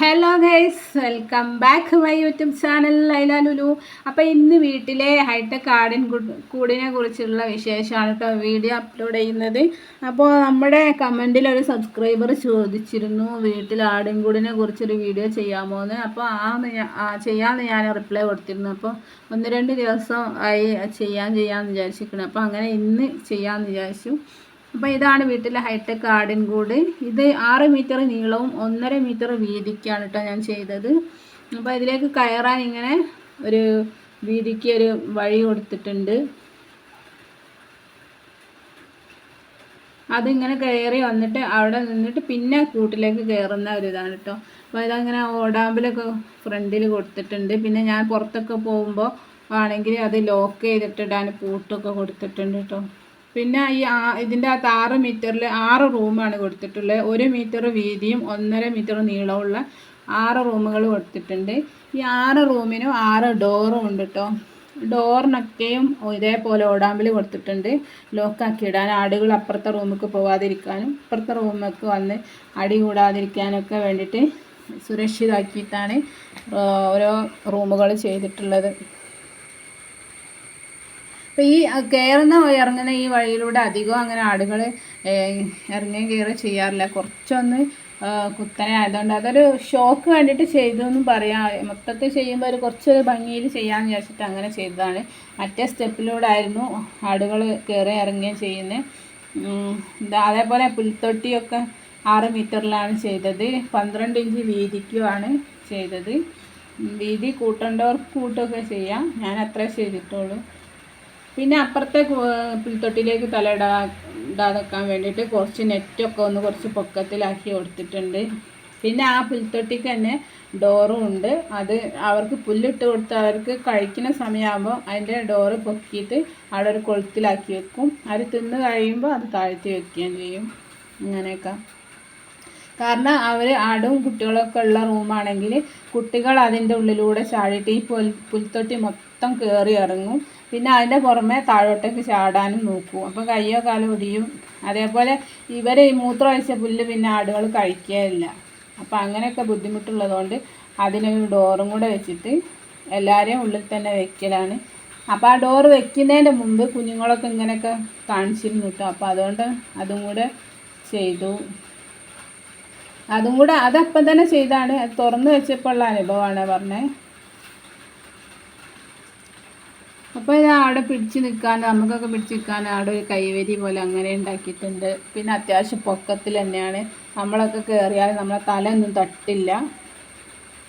Hello guys welcome back my YouTube channel Laila Lulu അപ്പോൾ ഇന്ന് വീട്ടിലെ ഹൈടെക് ആടിൻ കൂടിനെ കുറിച്ചുള്ള വിശേഷമാണ് കേട്ടോ വീഡിയോ അപ്ലോഡ് ചെയ്യുന്നത്. അപ്പോൾ നമ്മുടെ കമന്റിൽ ഒരു സബ്സ്ക്രൈബർ ചോദിച്ചിരുന്നു വീട്ടിൽ ആടിൻ കൂടിനെ കുറിച്ചൊരു വീഡിയോ ചെയ്യാമോ എന്ന് അപ്പോൾ ആ ചെയ്യാമെന്ന് ഞാൻ റിപ്ലൈ കൊടുത്തിരുന്നു. അപ്പോൾ ഒന്ന് രണ്ട് ദിവസം ആയി ചെയ്യാൻ ചെയ്യാമെന്ന് വിചാരിച്ചിരിക്കണം അപ്പോൾ അങ്ങനെ ഇന്ന് ചെയ്യാമെന്ന് വിചാരിച്ചു. അപ്പോൾ ഇതാണ് വീട്ടിലെ ഹൈടെക് ആടിൻ കൂട്. ഇത് ആറ് മീറ്റർ നീളവും ഒന്നര മീറ്റർ വീതിക്കാണ് കേട്ടോ ഞാൻ ചെയ്തത്. അപ്പോൾ ഇതിലേക്ക് കയറാൻ ഇങ്ങനെ ഒരു വീതിക്ക് ഒരു വഴി കൊടുത്തിട്ടുണ്ട്. അതിങ്ങനെ കയറി വന്നിട്ട് അവിടെ നിന്നിട്ട് പിന്നെ കൂട്ടിലേക്ക് കയറുന്ന ഒരു ഇതാണ് കേട്ടോ അപ്പോൾ ഇതങ്ങനെ ഓടാമ്പിലൊക്കെ ഫ്രണ്ടിൽ കൊടുത്തിട്ടുണ്ട്. പിന്നെ ഞാൻ പുറത്തൊക്കെ പോകുമ്പോൾ ആണെങ്കിൽ അത് ലോക്ക് ചെയ്തിട്ടിടാൻ പൂട്ടൊക്കെ കൊടുത്തിട്ടുണ്ട് കേട്ടോ പിന്നെ ഈ ആ- ഇതിന്റെ അകത്ത് ആറ് മീറ്ററിൽ ആറ് റൂമാണ് കൊടുത്തിട്ടുള്ളത്. ഒരു മീറ്റർ വീതിയും ഒന്നര മീറ്റർ നീളമുള്ള ആറ് റൂമുകൾ കൊടുത്തിട്ടുണ്ട്. ഈ ആറ് റൂമിനും ആറ് ഡോറും ഉണ്ട് കേട്ടോ ഡോറിനൊക്കെയും ഇതേപോലെ ഓടാമ്പിൽ കൊടുത്തിട്ടുണ്ട്. ലോക്കാക്കി ഇടാൻ ആടുകൾ അപ്പുറത്തെ റൂമിലേക്ക് പോവാതിരിക്കാനും ഇപ്പുറത്തെ റൂമിലേക്ക് വന്ന് അടി കൂടാതിരിക്കാനൊക്കെ വേണ്ടിയിട്ട് സുരക്ഷിതാക്കിയിട്ടാണ് ഓരോ റൂമുകൾ ചെയ്തിട്ടുള്ളത്. അപ്പോൾ ഈ കയറുന്ന ഇറങ്ങുന്ന ഈ വഴിയിലൂടെ അധികം അങ്ങനെ ആടുകൾ ഇറങ്ങുകയും കയറുകയും ചെയ്യാറില്ല. കുറച്ചൊന്ന് കുത്തനെ ആയതുകൊണ്ട് അതൊരു ഷോക്ക് വേണ്ടിയിട്ട് ചെയ്തതെന്നും പറയാം. മൊത്തത്തിൽ ചെയ്യുമ്പോൾ ഒരു കുറച്ചൊരു ഭംഗിയിൽ ചെയ്യാമെന്ന് വിചാരിച്ചിട്ട് അങ്ങനെ ചെയ്തതാണ്. മറ്റേ സ്റ്റെപ്പിലൂടെ ആയിരുന്നു ആടുകൾ കയറി ഇറങ്ങുകയും ചെയ്യുന്നത് അതേപോലെ പുൽത്തൊട്ടിയൊക്കെ ആറ് മീറ്ററിലാണ് ചെയ്തത്. പന്ത്രണ്ട് ഇഞ്ച് വീതിക്കുമാണ് ചെയ്തത്. വീതി കൂട്ടേണ്ടവർക്ക് കൂട്ടുകയൊക്കെ ചെയ്യാം. ഞാൻ അത്രേ ചെയ്തിട്ടുള്ളൂ. പിന്നെ അപ്പുറത്തെ പുൽത്തൊട്ടിലേക്ക് തല ഇടാ ഇടാതെക്കാൻ വേണ്ടിയിട്ട് കുറച്ച് നെറ്റൊക്കെ ഒന്ന് കുറച്ച് പൊക്കത്തിലാക്കി കൊടുത്തിട്ടുണ്ട്. പിന്നെ ആ പുൽത്തൊട്ടിക്ക് തന്നെ ഡോറും ഉണ്ട്. അത് അവർക്ക് പുല്ലിട്ട് കൊടുത്ത് അവർക്ക് കഴിക്കുന്ന സമയമാകുമ്പോൾ അതിന്റെ ഡോറ് പൊക്കിയിട്ട് അവിടെ ഒരു കൊളുത്തിലാക്കി വെക്കും. അവർ തിന്ന് കഴിയുമ്പോൾ അത് താഴ്ത്തി വെക്കുകയും ചെയ്യും. അങ്ങനെയൊക്കെ കാരണം അവർ ആടും കുട്ടികളൊക്കെ ഉള്ള റൂമാണെങ്കിൽ കുട്ടികൾ അതിന്റെ ഉള്ളിലൂടെ ചാടിയിട്ട് ഈ പുൽ പുൽത്തൊട്ടി മൊത്തം കയറി ഇറങ്ങും. പിന്നെ അതിന്റെ പുറമെ താഴോട്ടേക്ക് ചാടാനും നോക്കും. അപ്പോൾ കയ്യോ കാലോ ഒടിയും. അതേപോലെ ഇവരെ ഈ മൂത്രമൊഴിച്ച പുല്ല് പിന്നെ ആടുകൾ കഴിക്കുകയില്ല അപ്പോൾ അങ്ങനെയൊക്കെ ബുദ്ധിമുട്ടുള്ളതുകൊണ്ട് അതിനൊരു ഡോറും കൂടെ വെച്ചിട്ട് എല്ലാവരെയും ഉള്ളിൽ തന്നെ വെക്കലാണ്. അപ്പോൾ ആ ഡോറ് വെക്കുന്നതിന്റെ മുമ്പ് കുഞ്ഞുങ്ങളൊക്കെ ഇങ്ങനെയൊക്കെ കാണിച്ചിരുന്നു കേട്ടോ. അപ്പോൾ അതുകൊണ്ട് അതും കൂടെ ചെയ്തു. അതും കൂടെ അതപ്പം തന്നെ ചെയ്താണ്. തുറന്ന് വെച്ചപ്പോൾ ഉള്ള അനുഭവമാണ് പറഞ്ഞത് അപ്പോൾ ഇത് അവിടെ പിടിച്ച് നിൽക്കാൻ നമുക്കൊക്കെ പിടിച്ച് നിൽക്കാൻ അവിടെ ഒരു കൈവരി പോലെ അങ്ങനെ ഉണ്ടാക്കിയിട്ടുണ്ട്. പിന്നെ അത്യാവശ്യം പൊക്കത്തിൽ തന്നെയാണ്. നമ്മളൊക്കെ കയറിയാൽ നമ്മളെ തലയൊന്നും തട്ടില്ല.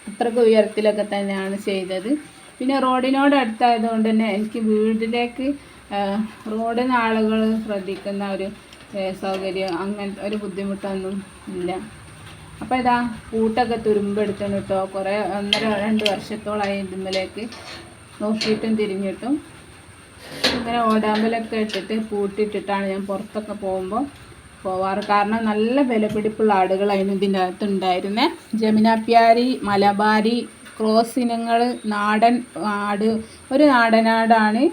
അത്രയ്ക്ക് ഉയരത്തിലൊക്കെ തന്നെയാണ് ചെയ്തത്. പിന്നെ റോഡിനോട് അടുത്തായതുകൊണ്ട് തന്നെ എനിക്ക് വീട്ടിലേക്ക് റോഡിൽ നിന്ന് ആളുകൾ ശ്രദ്ധിക്കുന്ന ഒരു സൗകര്യം അങ്ങനത്തെ ഒരു ബുദ്ധിമുട്ടൊന്നും ഇല്ല. അപ്പോൾ ഇതാ പൂട്ടൊക്കെ തുരുമ്പെടുത്തണം കേട്ടോ കുറേ ഒന്നര രണ്ട് വർഷത്തോളമായി ഇതുമ്മലേക്ക് നോക്കിയിട്ടും തിരിഞ്ഞിട്ടും. ഇങ്ങനെ ഓടാമ്പലൊക്കെ ഇട്ടിട്ട് പൂട്ടിയിട്ടിട്ടാണ് ഞാൻ പുറത്തൊക്കെ പോകുമ്പോൾ പോവാറ്. കാരണം നല്ല വിലപിടിപ്പുള്ള ആടുകൾ അതിന് ഇതിന്റെ അകത്ത് ഉണ്ടായിരുന്നേ. ജമുനാപ്യാരി മലബാരി ക്രോസ് ഇനങ്ങൾ നാടൻ ആട് ഒരു നാടനാടാണ്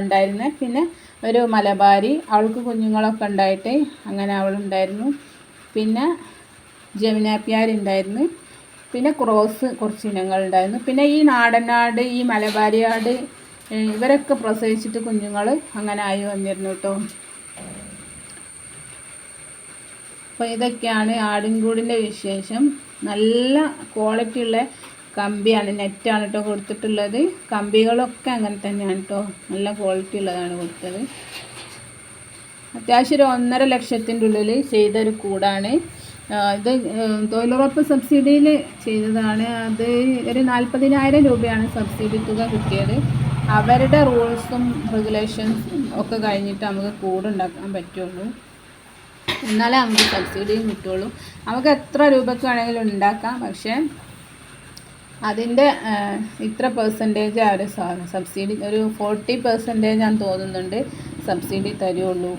ഉണ്ടായിരുന്നത് പിന്നെ ഒരു മലബാരി അവൾക്ക് കുഞ്ഞുങ്ങളൊക്കെ ഉണ്ടായിട്ട് അങ്ങനെ അവളുണ്ടായിരുന്നു. പിന്നെ ജമുനാപ്യാരി ഉണ്ടായിരുന്നു. പിന്നെ ക്രോസ് കുറച്ച് ഇനങ്ങൾ ഉണ്ടായിരുന്നു. പിന്നെ ഈ നാടനാട് ഈ മലബാരിയാട് ഇവരൊക്കെ പ്രസവിച്ചിട്ട് കുഞ്ഞുങ്ങൾ അങ്ങനെ ആയി വന്നിരുന്നു കേട്ടോ അപ്പോൾ ഇതൊക്കെയാണ് ആടിൻകൂടിന്റെ വിശേഷം. നല്ല ക്വാളിറ്റി ഉള്ള കമ്പിയാണ് നെറ്റാണ് കേട്ടോ കൊടുത്തിട്ടുള്ളത്. കമ്പികളൊക്കെ അങ്ങനെ തന്നെയാണ് കേട്ടോ നല്ല ക്വാളിറ്റി ഉള്ളതാണ് കൊടുത്തത്. അത്യാവശ്യം ഒരു ഒന്നര ലക്ഷത്തിന്റെ ഉള്ളിൽ ചെയ്തൊരു കൂടാണ്. ഇത് തൊഴിലുറപ്പ് സബ്സിഡിയിൽ ചെയ്തതാണ്. അത് ഒരു നാൽപ്പതിനായിരം രൂപയാണ് സബ്സിഡി തുക കിട്ടിയത്. അവരുടെ റൂൾസും റെഗുലേഷൻസും ഒക്കെ കഴിഞ്ഞിട്ട് നമുക്ക് കൂട് ഉണ്ടാക്കാൻ പറ്റുള്ളൂ. എന്നാലേ നമുക്ക് സബ്സിഡിയും കിട്ടുള്ളൂ. നമുക്ക് എത്ര രൂപയ്ക്ക് വേണമെങ്കിലും ഉണ്ടാക്കാം പക്ഷേ അതിന്റെ ഇത്ര പെർസെന്റേജ് അവർ സബ്സിഡി ഒരു ഫോർട്ടി പെർസെന്റേജ് ഞാൻ തോന്നുന്നുണ്ട് സബ്സിഡി തരുള്ളൂ.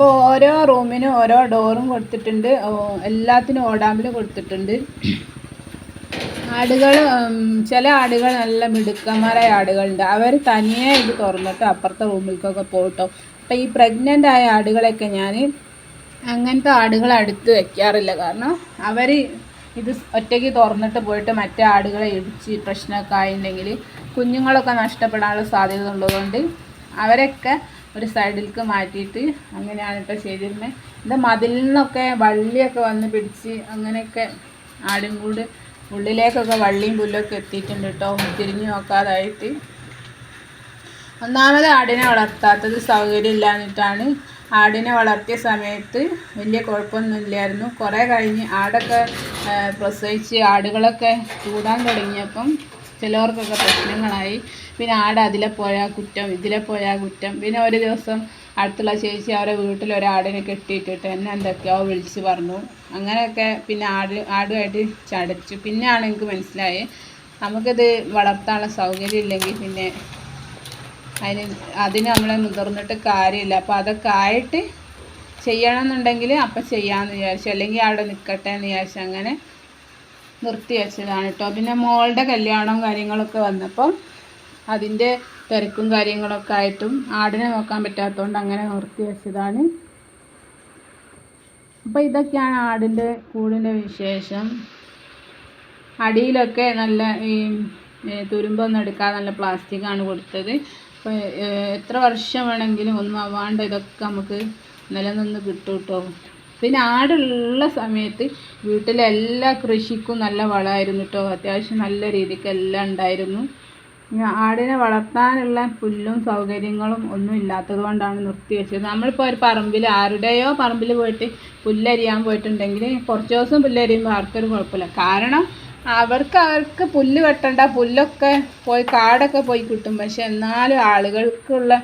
അപ്പോൾ ഓരോ റൂമിനും ഓരോ ഡോറും കൊടുത്തിട്ടുണ്ട്. എല്ലാത്തിനും ഓടാമ്പിൽ കൊടുത്തിട്ടുണ്ട്. ആടുകൾ ചില ആടുകൾ നല്ല മിടുക്കന്മാരായ ആടുകളുണ്ട്. അവർ തനിയെ ഇത് തുറന്നിട്ട് അപ്പുറത്തെ റൂമിലേക്കൊക്കെ പോട്ടോ അപ്പോൾ ഈ പ്രഗ്നന്റ് ആയ ആടുകളൊക്കെ ഞാൻ അങ്ങനത്തെ ആടുകൾ അടുത്ത് വെക്കാറില്ല. കാരണം അവർ ഇത് ഒറ്റയ്ക്ക് തുറന്നിട്ട് പോയിട്ട് മറ്റേ ആടുകളെ ഇടിച്ച് പ്രശ്നമൊക്കെ ആയിട്ടുണ്ടെങ്കിൽ കുഞ്ഞുങ്ങളൊക്കെ നഷ്ടപ്പെടാനുള്ള സാധ്യത ഉള്ളതുകൊണ്ട് അവരൊക്കെ ഒരു സൈഡിലേക്ക് മാറ്റിയിട്ട് അങ്ങനെയാണ് കേട്ടോ ചെയ്തിരുന്നത് ഇത് മതിലിൽ നിന്നൊക്കെ വള്ളിയൊക്കെ വന്ന് പിടിച്ച് അങ്ങനെയൊക്കെ ആടും കൂട് ഉള്ളിലേക്കൊക്കെ വള്ളിയും പുല്ലൊക്കെ എത്തിയിട്ടുണ്ട് കേട്ടോ തിരിഞ്ഞു നോക്കാതായിട്ട്. ഒന്നാമത് ആടിനെ വളർത്താത്തത് സൗകര്യം ഇല്ലാന്നിട്ടാണ് ആടിനെ വളർത്തിയ സമയത്ത് വലിയ കുഴപ്പമൊന്നുമില്ലായിരുന്നു. കുറേ കഴിഞ്ഞ് ആടൊക്കെ പ്രസവിച്ച് ആടുകളൊക്കെ കൂടാൻ തുടങ്ങിയപ്പം ചിലവർക്കൊക്കെ പ്രശ്നങ്ങളായി. പിന്നെ ആട് അതിലെ പോയാൽ കുറ്റം ഇതിലെ പോയാൽ കുറ്റം. പിന്നെ ഒരു ദിവസം അടുത്തുള്ള ചേച്ചി അവരെ വീട്ടിൽ ഒരാടിനെ കെട്ടിയിട്ടിട്ട് എന്നെ എന്തൊക്കെയോ വിളിച്ച് പറഞ്ഞു. അങ്ങനെയൊക്കെ പിന്നെ ആട് ആടുമായിട്ട് ചടച്ചു. പിന്നെയാണ് എനിക്ക് മനസ്സിലായത് നമുക്കിത് വളർത്താനുള്ള സൗകര്യം ഇല്ലെങ്കിൽ പിന്നെ അതിന് അതിന് നമ്മൾ മുതിർന്നിട്ട് കാര്യമില്ല. അപ്പോൾ അതൊക്കെ ആയിട്ട് ചെയ്യണമെന്നുണ്ടെങ്കിൽ അപ്പം ചെയ്യാമെന്ന് വിചാരിച്ചു. അല്ലെങ്കിൽ അവിടെ നിൽക്കട്ടെ എന്ന് വിചാരിച്ചു. അങ്ങനെ നിർത്തി വെച്ചതാണ് കേട്ടോ. പിന്നെ മോളുടെ കല്യാണവും കാര്യങ്ങളൊക്കെ വന്നപ്പം അതിന്റെ തിരക്കും കാര്യങ്ങളൊക്കെ ആയിട്ടും ആടിനെ നോക്കാൻ പറ്റാത്തതുകൊണ്ട് അങ്ങനെ നിർത്തി വെച്ചതാണ്. അപ്പോൾ ഇതൊക്കെയാണ് ആടിന്റെ കൂടിന്റെ വിശേഷം. അടിയിലൊക്കെ നല്ല ഈ തുരുമ്പൊന്നും എടുക്കാതെ നല്ല പ്ലാസ്റ്റിക്കാണ് കൊടുത്തത്. അപ്പോൾ എത്ര വർഷം വേണമെങ്കിലും ഒന്നും ആവാണ്ട് ഇതൊക്കെ നമുക്ക് നിലനിന്ന് കിട്ടും കേട്ടോ പിന്നെ ആടുള്ള സമയത്ത് വീട്ടിലെ എല്ലാ കൃഷിക്കും നല്ല വളമായിരുന്നു കേട്ടോ അത്യാവശ്യം നല്ല രീതിക്ക് എല്ലാം ഉണ്ടായിരുന്നു. ആടിനെ വളർത്താനുള്ള പുല്ലും സൗകര്യങ്ങളും ഒന്നും ഇല്ലാത്തത് കൊണ്ടാണ് നിർത്തി വെച്ചത്. നമ്മളിപ്പോൾ ഒരു പറമ്പിൽ ആരുടെയോ പറമ്പിൽ പോയിട്ട് പുല്ലരിയാൻ പോയിട്ടുണ്ടെങ്കിൽ കുറച്ച് ദിവസം പുല്ലരിയുമ്പോൾ ആർക്കൊരു കുഴപ്പമില്ല. കാരണം അവർക്ക് അവർക്ക് പുല്ല് വെട്ടണ്ട പുല്ലൊക്കെ പോയി കാടൊക്കെ പോയി കിട്ടും. പക്ഷെ എന്നാലും ആളുകൾക്കുള്ള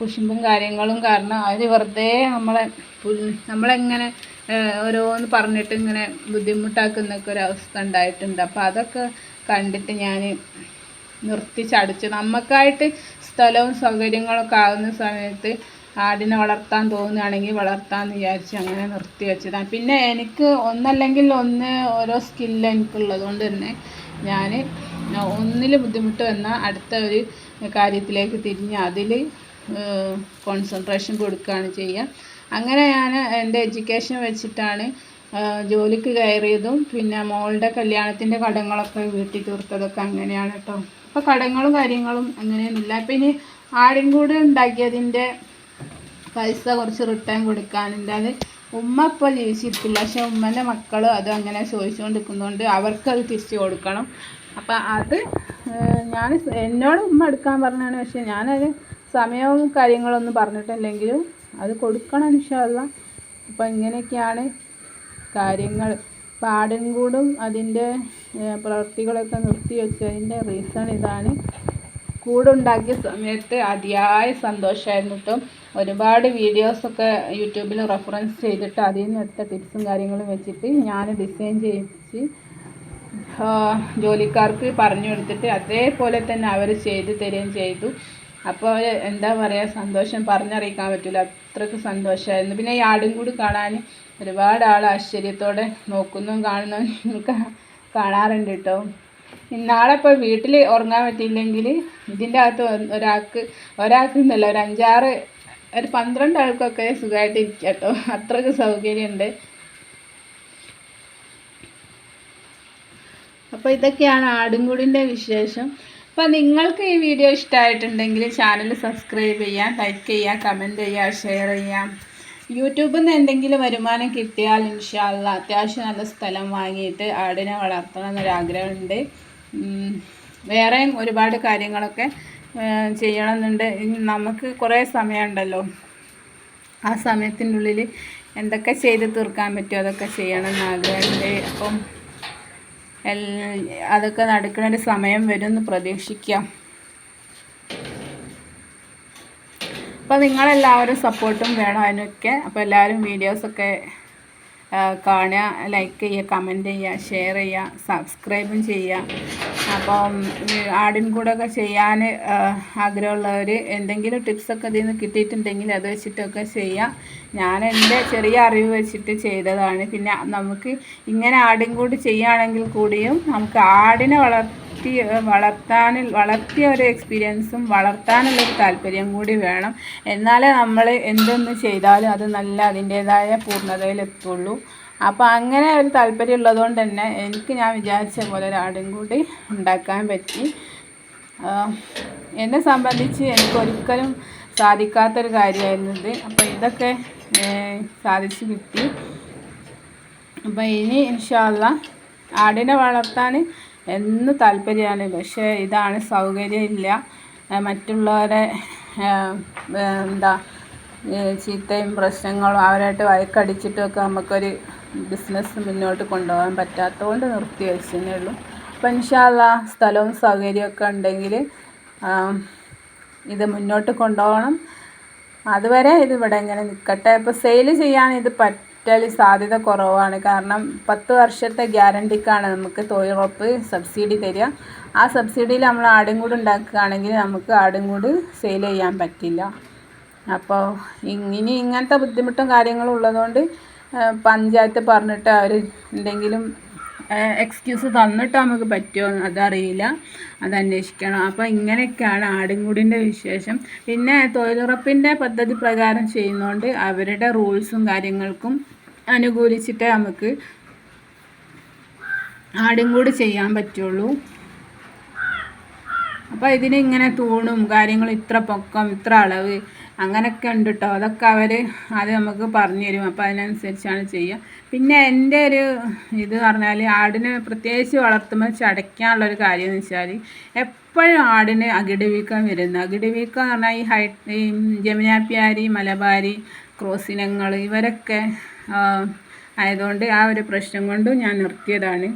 കുശുമ്പും കാര്യങ്ങളും കാരണം അവർ വെറുതെ നമ്മളെ പുല്ല് നമ്മളെങ്ങനെ ഓരോന്ന് പറഞ്ഞിട്ട് ഇങ്ങനെ ബുദ്ധിമുട്ടാക്കുന്നൊക്കെ ഒരു അവസ്ഥ ഉണ്ടായിട്ടുണ്ട്. അപ്പോൾ അതൊക്കെ കണ്ടിട്ട് ഞാൻ നിർത്തി ചടിച്ച്. നമുക്കായിട്ട് സ്ഥലവും സൗകര്യങ്ങളൊക്കെ ആകുന്ന സമയത്ത് ആടിനെ വളർത്താൻ തോന്നുകയാണെങ്കിൽ വളർത്താൻ വിചാരിച്ച് അങ്ങനെ നിർത്തി വെച്ചതാണ്. പിന്നെ എനിക്ക് ഒന്നല്ലെങ്കിൽ ഒന്ന് ഓരോ സ്കില്ല് എനിക്കുള്ളത് കൊണ്ട് തന്നെ ഞാൻ ഒന്നിൽ ബുദ്ധിമുട്ട് വന്നാൽ അടുത്ത ഒരു കാര്യത്തിലേക്ക് തിരിഞ്ഞ് അതിൽ കോൺസെൻട്രേഷൻ കൊടുക്കുകയാണ് ചെയ്യുക അങ്ങനെ ഞാൻ എന്റെ എഡ്യൂക്കേഷൻ വെച്ചിട്ടാണ് ജോലിക്ക് കയറിയതും പിന്നെ മോളുടെ കല്യാണത്തിന്റെ കടങ്ങളൊക്കെ വീട്ടിൽ തീർത്തതൊക്കെ അങ്ങനെയാണ് കേട്ടോ അപ്പോൾ കടങ്ങളും കാര്യങ്ങളും അങ്ങനെയൊന്നുമില്ല അപ്പം ഇനി ആടും കൂടെ ഉണ്ടാക്കിയതിന്റെ പൈസ കുറച്ച് റിട്ടേൺ കൊടുക്കാനുണ്ട് അത് ഉമ്മ ഇപ്പോൾ ജീവിച്ചിരിക്കില്ല പക്ഷെ ഉമ്മന്റെ മക്കൾ അത് അങ്ങനെ ചോദിച്ചുകൊണ്ടിരിക്കുന്നതുകൊണ്ട് അവർക്കത് തിരിച്ചു കൊടുക്കണം. അപ്പം അത് ഞാൻ എന്നോട് ഉമ്മ എടുക്കാൻ പറഞ്ഞാണ്. പക്ഷെ ഞാനത് സമയവും കാര്യങ്ങളൊന്നും പറഞ്ഞിട്ടില്ലെങ്കിലും അത് കൊടുക്കണം ഇൻഷാല്ല അപ്പം ഇങ്ങനെയൊക്കെയാണ് കാര്യങ്ങൾ അപ്പം കൂടും അതിന്റെ പ്രവൃത്തികളൊക്കെ നിർത്തി വെച്ചതിന്റെ റീസൺ ഇതാണ്. കൂടുണ്ടാക്കിയ സമയത്ത് അതിയായ സന്തോഷമായിരുന്നു കേട്ടോ ഒരുപാട് വീഡിയോസൊക്കെ യൂട്യൂബിൽ റെഫറൻസ് ചെയ്തിട്ട് അതിൽ നിന്ന് എടുത്ത ടിപ്സും കാര്യങ്ങളും വെച്ചിട്ട് ഞാൻ ഡിസൈൻ ചെയ്യിപ്പിച്ച് ആ, ജോലിക്കാർക്ക് പറഞ്ഞു കൊടുത്തിട്ട് അതേപോലെ തന്നെ അവർ ചെയ്ത് തരികയും ചെയ്തു. അപ്പോൾ എന്താ പറയുക സന്തോഷം പറഞ്ഞറിയിക്കാൻ പറ്റില്ല അത്രയ്ക്ക് സന്തോഷമായിരുന്നു പിന്നെ ഈ ആടും കൂടി കാണാൻ ഒരുപാട് ആൾ ആശ്ചര്യത്തോടെ നോക്കുന്നതും കാണുന്നതും കാണാറുണ്ട് കേട്ടോ. നാളെ ഇപ്പോൾ വീട്ടിൽ ഉറങ്ങാൻ പറ്റിയില്ലെങ്കിൽ ഇതിന്റെ അകത്ത് ഒരാൾക്ക് ഒരാൾക്ക് എന്നല്ല ഒരു അഞ്ചാറ് ഒരു പന്ത്രണ്ട് ആൾക്കൊക്കെ സുഖമായിട്ട് ഇരിക്കാം കേട്ടോ. അത്രയ്ക്ക് സൗകര്യമുണ്ട്. അപ്പോൾ ഇതൊക്കെയാണ് ആടുംകൂടിന്റെ വിശേഷം. അപ്പോൾ നിങ്ങൾക്ക് ഈ വീഡിയോ ഇഷ്ടമായിട്ടുണ്ടെങ്കിൽ ചാനൽ സബ്സ്ക്രൈബ് ചെയ്യാം ലൈക്ക് ചെയ്യാം കമന്റ് ചെയ്യുക ഷെയർ ചെയ്യാം. യൂട്യൂബിൽ നിന്ന് എന്തെങ്കിലും വരുമാനം കിട്ടിയാൽ ഇൻഷാല്ല അത്യാവശ്യം നല്ല സ്ഥലം വാങ്ങിയിട്ട് ആടിനെ വളർത്തണം എന്നൊരാഗ്രഹമുണ്ട്. വേറെയും ഒരുപാട് കാര്യങ്ങളൊക്കെ ചെയ്യണമെന്നുണ്ട്. നമുക്ക് കുറേ സമയമുണ്ടല്ലോ. ആ സമയത്തിനുള്ളിൽ എന്തൊക്കെ ചെയ്ത് തീർക്കാൻ പറ്റുമോ അതൊക്കെ ചെയ്യണം എന്നാഗ്രഹമുണ്ട് അപ്പം അതൊക്കെ നടക്കുന്ന ഒരു സമയം വരുമെന്ന് പ്രതീക്ഷിക്കാം. അപ്പോൾ നിങ്ങളെല്ലാവരും സപ്പോർട്ടും വേണം അതിനൊക്കെ. അപ്പോൾ എല്ലാവരും വീഡിയോസൊക്കെ കാണുക ലൈക്ക് ചെയ്യുക കമന്റ് ചെയ്യുക ഷെയർ ചെയ്യുക സബ്സ്ക്രൈബും ചെയ്യുക. അപ്പം ആടിൻ കൂടൊക്കെ ചെയ്യാൻ ആഗ്രഹമുള്ളവർ എന്തെങ്കിലും ടിപ്സൊക്കെ ഇതിൽ നിന്ന് കിട്ടിയിട്ടുണ്ടെങ്കിൽ അത് വെച്ചിട്ടൊക്കെ ചെയ്യാം. ഞാൻ എന്റെ ചെറിയ അറിവ് വെച്ചിട്ട് ചെയ്തതാണ്. പിന്നെ നമുക്ക് ഇങ്ങനെ ആടിൻ കൂട് ചെയ്യുകയാണെങ്കിൽ കൂടിയും നമുക്ക് ആടിനെ വളർത്തി വളർത്താൻ വളർത്തിയ ഒരു എക്സ്പീരിയൻസും വളർത്താനുള്ളൊരു താല്പര്യം കൂടി വേണം. എന്നാലേ നമ്മൾ എന്തൊന്ന് ചെയ്താലും അത് നല്ല അതിന്റേതായ പൂർണതയിലെത്തുള്ളൂ അപ്പോൾ അങ്ങനെ ഒരു താല്പര്യം ഉള്ളതുകൊണ്ട് തന്നെ എനിക്ക് ഞാൻ വിചാരിച്ച പോലെ ഒരു ആടും കൂടി ഉണ്ടാക്കാൻ പറ്റി. എന്നെ സംബന്ധിച്ച് എനിക്ക് ഒരിക്കലും സാധിക്കാത്തൊരു കാര്യമായിരുന്നു ഇത്. അപ്പോൾ ഇതൊക്കെ സാധിച്ച് കിട്ടി. അപ്പോൾ ഇനി ഇൻഷാല്ല ആടിനെ വളർത്താൻ എന്ന് താല്പര്യമാണ്. പക്ഷേ ഇതാണ് സൗകര്യം ഇല്ല. മറ്റുള്ളവരെ എന്താ ചീത്തയും പ്രശ്നങ്ങളും അവരായിട്ട് വഴക്കടിച്ചിട്ടുമൊക്കെ നമുക്കൊരു ബിസിനസ് മുന്നോട്ട് കൊണ്ടുപോകാൻ പറ്റാത്തതുകൊണ്ട് നിർത്തി വെച്ചതേ ഉള്ളൂ. അപ്പം ഇൻഷാല്ല സ്ഥലവും സൗകര്യമൊക്കെ ഉണ്ടെങ്കിൽ ഇത് മുന്നോട്ട് കൊണ്ടുപോകണം. അതുവരെ ഇത് ഇവിടെ ഇങ്ങനെ നിൽക്കട്ടെ ഇപ്പോൾ സെയിൽ ചെയ്യാൻ ഇത് പറ്റൽ സാധ്യത കുറവാണ്. കാരണം പത്ത് വർഷത്തെ ഗ്യാരണ്ടിക്കാണ് നമുക്ക് തൊഴിലുറപ്പ് സബ്സിഡി തരിക. ആ സബ്സിഡിയിൽ നമ്മൾ ആടും കൂട് ഉണ്ടാക്കുകയാണെങ്കിൽ നമുക്ക് ആടും കൂട് സെയിൽ ചെയ്യാൻ പറ്റില്ല. അപ്പോൾ ഇനി ഇങ്ങനത്തെ ബുദ്ധിമുട്ടും കാര്യങ്ങളും ഉള്ളതുകൊണ്ട് പഞ്ചായത്ത് പറഞ്ഞിട്ട് അവർ എന്തെങ്കിലും എക്സ്ക്യൂസ് തന്നിട്ട് നമുക്ക് പറ്റുമോ അതറിയില്ല. അത് അന്വേഷിക്കണം. അപ്പോൾ ഇങ്ങനെയൊക്കെയാണ് ആടുംകൂടിന്റെ വിശേഷം. പിന്നെ തൊഴിലുറപ്പിന്റെ പദ്ധതി പ്രകാരം ചെയ്യുന്നതുകൊണ്ട് അവരുടെ റൂൾസും കാര്യങ്ങൾക്കും അനുകൂലിച്ചിട്ടേ നമുക്ക് ആടുംകൂട് ചെയ്യാൻ പറ്റുള്ളൂ. അപ്പോൾ ഇതിന് ഇങ്ങനെ തൂണും കാര്യങ്ങളും ഇത്ര പൊക്കം ഇത്ര അളവ് അങ്ങനെയൊക്കെ ഉണ്ട് കേട്ടോ അതൊക്കെ അവർ അത് നമുക്ക് പറഞ്ഞു തരും. അപ്പോൾ അതിനനുസരിച്ചാണ് ചെയ്യുക പിന്നെ എന്റെ ഒരു ഇത് പറഞ്ഞാൽ ആടിനെ പ്രത്യേകിച്ച് വളർത്തുമ്പോൾ ചടയ്ക്കാനുള്ളൊരു കാര്യം എന്ന് വെച്ചാൽ എപ്പോഴും ആടിന് അകിട് വീക്കം വരുന്നു അകിട് വീക്കം എന്ന് പറഞ്ഞാൽ ഈ ഹൈ ഈ ജമുനാപ്യാരി മലബാരി ക്രോസ് ഇനങ്ങൾ ഇവരൊക്കെ ആയതുകൊണ്ട് ആ ഒരു പ്രശ്നം കൊണ്ട് ഞാൻ നിർത്തിയതാണ്.